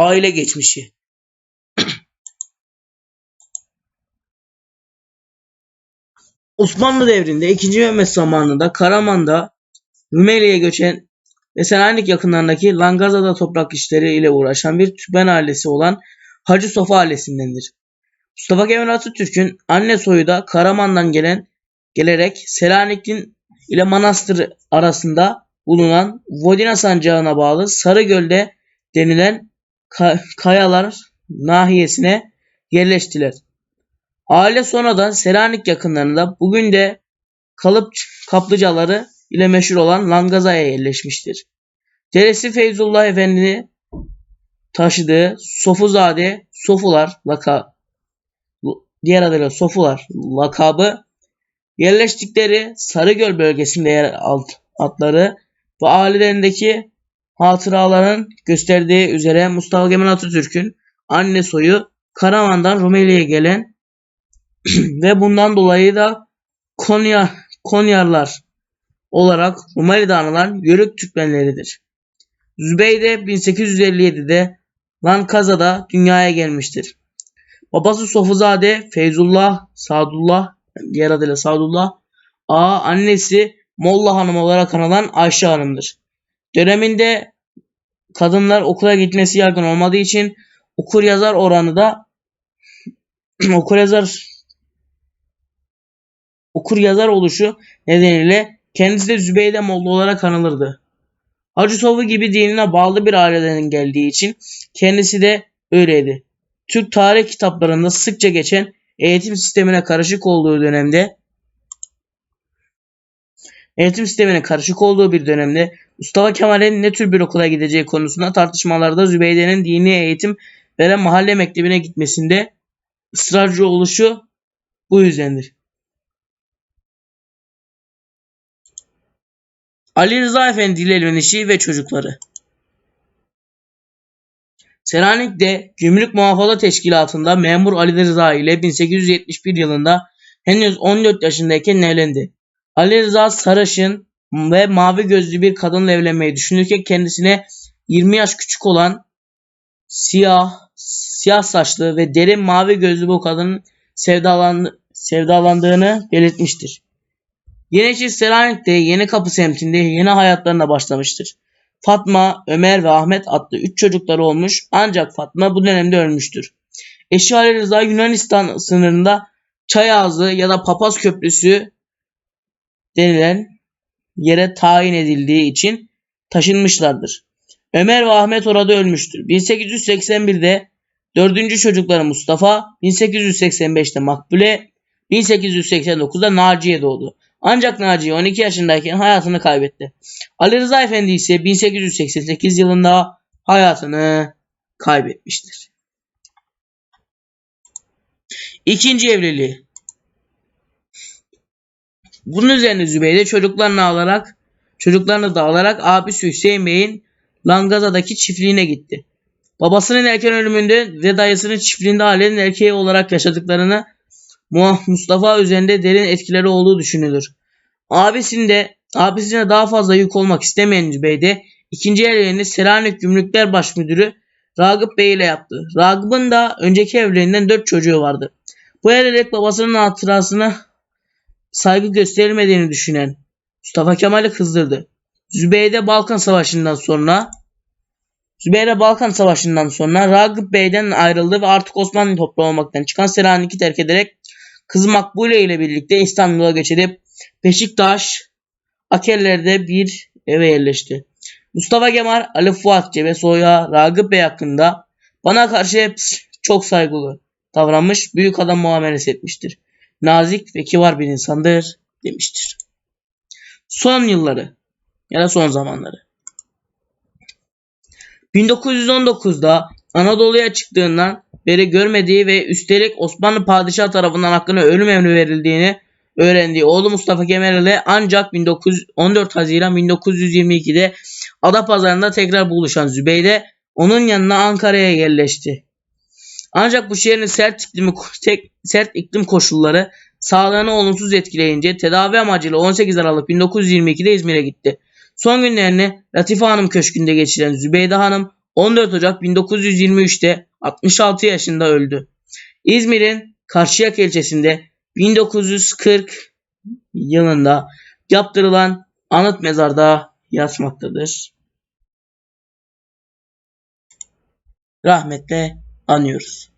Aile geçmişi. Osmanlı devrinde 2. Mehmet zamanında Karaman'da Rumeli'ye göçen ve Selanik yakınlarındaki Langazada toprak işleri ile uğraşan bir Türkmen ailesi olan Hacı Sofa ailesindendir. Mustafa Kemal Atatürk'ün anne soyu da Karaman'dan gelen gelerek Selanik'in ile Manastır arasında bulunan Vodina sancağına bağlı Sarıgöl'de denilen kayalar nahiyesine yerleştiler. Aile sonradan Selanik yakınlarında bugün de kalıp kaplıcaları ile meşhur olan Langaza'ya yerleşmiştir. Dedesi Feyzullah Efendi taşıdığı Sofuzade Sofular laka diğer adıyla Sofular lakabı yerleştikleri Sarıgöl bölgesinde yer alt atları ve ailelerindeki hatıraların gösterdiği üzere Mustafa Kemal Atatürk'ün anne soyu Karaman'dan Rumeli'ye gelen ve bundan dolayı da Konya Konyarlar olarak Rumeli'de anılan Yörük Türkmenleridir. Zübeyde 1857'de Lankaza'da dünyaya gelmiştir. Babası Sofuzade Feyzullah Sadullah diğer adıyla Sadullah A annesi Molla Hanım olarak anılan Ayşe Hanım'dır. Döneminde kadınlar okula gitmesi yaygın olmadığı için okur yazar oranı da okur yazar okur yazar oluşu nedeniyle kendisi de Zübeyde Molla olarak anılırdı. Hacı Sofu gibi dinine bağlı bir aileden geldiği için kendisi de öyleydi. Türk tarih kitaplarında sıkça geçen eğitim sistemine karışık olduğu dönemde eğitim sistemine karışık olduğu bir dönemde Mustafa Kemal'in ne tür bir okula gideceği konusunda tartışmalarda Zübeyde'nin dini eğitim veren mahalle mektebine gitmesinde ısrarcı oluşu bu yüzdendir. Ali Rıza Efendi ile ve çocukları. Selanik'te Gümrük Muhafaza Teşkilatı'nda memur Ali Rıza ile 1871 yılında henüz 14 yaşındayken evlendi. Ali Rıza sarışın ve mavi gözlü bir kadınla evlenmeyi düşünürken kendisine 20 yaş küçük olan siyah, siyah saçlı ve derin mavi gözlü bu kadının sevdalan, sevdalandığını belirtmiştir. Yeniçi Selanik'te Yeni Kapı semtinde yeni hayatlarına başlamıştır. Fatma, Ömer ve Ahmet adlı üç çocukları olmuş ancak Fatma bu dönemde ölmüştür. Eşi Ali Rıza Yunanistan sınırında Çayazı ya da Papaz Köprüsü denilen yere tayin edildiği için taşınmışlardır. Ömer ve Ahmet orada ölmüştür. 1881'de dördüncü çocukları Mustafa, 1885'te Makbule, 1889'da Naciye doğdu. Ancak Naciye 12 yaşındayken hayatını kaybetti. Ali Rıza Efendi ise 1888 yılında hayatını kaybetmiştir. İkinci evliliği. Bunun üzerine Zübeyde çocuklarını alarak çocuklarını da alarak abisi Hüseyin Bey'in Langaza'daki çiftliğine gitti. Babasının erken ölümünde ve dayısının çiftliğinde ailenin erkeği olarak yaşadıklarını Mustafa üzerinde derin etkileri olduğu düşünülür. Abisinde abisine daha fazla yük olmak istemeyen Zübeyde ikinci evliliğini Selanik Gümrükler Başmüdürü Ragıp Bey ile yaptı. Ragıp'ın da önceki evliliğinden dört çocuğu vardı. Bu evlilik babasının hatırasına saygı gösterilmediğini düşünen Mustafa Kemal'i kızdırdı. Zübeyde Balkan Savaşı'ndan sonra Zübeyde Balkan Savaşı'ndan sonra Ragıp Bey'den ayrıldı ve artık Osmanlı toprağı olmaktan çıkan Selanik'i terk ederek kızı Makbule ile birlikte İstanbul'a göç edip Beşiktaş Akerler'de bir eve yerleşti. Mustafa Kemal, Ali Fuat Cebesoy'a, Ragıp Bey hakkında bana karşı hep çok saygılı davranmış, büyük adam muamelesi etmiştir. Nazik ve kibar bir insandır demiştir. Son yılları ya da son zamanları. 1919'da Anadolu'ya çıktığından beri görmediği ve üstelik Osmanlı padişah tarafından hakkında ölüm emri verildiğini öğrendiği oğlu Mustafa Kemal ile ancak 1914 Haziran 1922'de Adapazarı'nda tekrar buluşan Zübeyde onun yanına Ankara'ya yerleşti. Ancak bu şehrin sert iklimi, sert iklim koşulları sağlığını olumsuz etkileyince tedavi amacıyla 18 Aralık 1922'de İzmir'e gitti. Son günlerini Latife Hanım Köşkü'nde geçiren Zübeyde Hanım 14 Ocak 1923'te 66 yaşında öldü. İzmir'in Karşıyaka ilçesinde 1940 yılında yaptırılan anıt mezarda yatmaktadır. Rahmetle anıyoruz.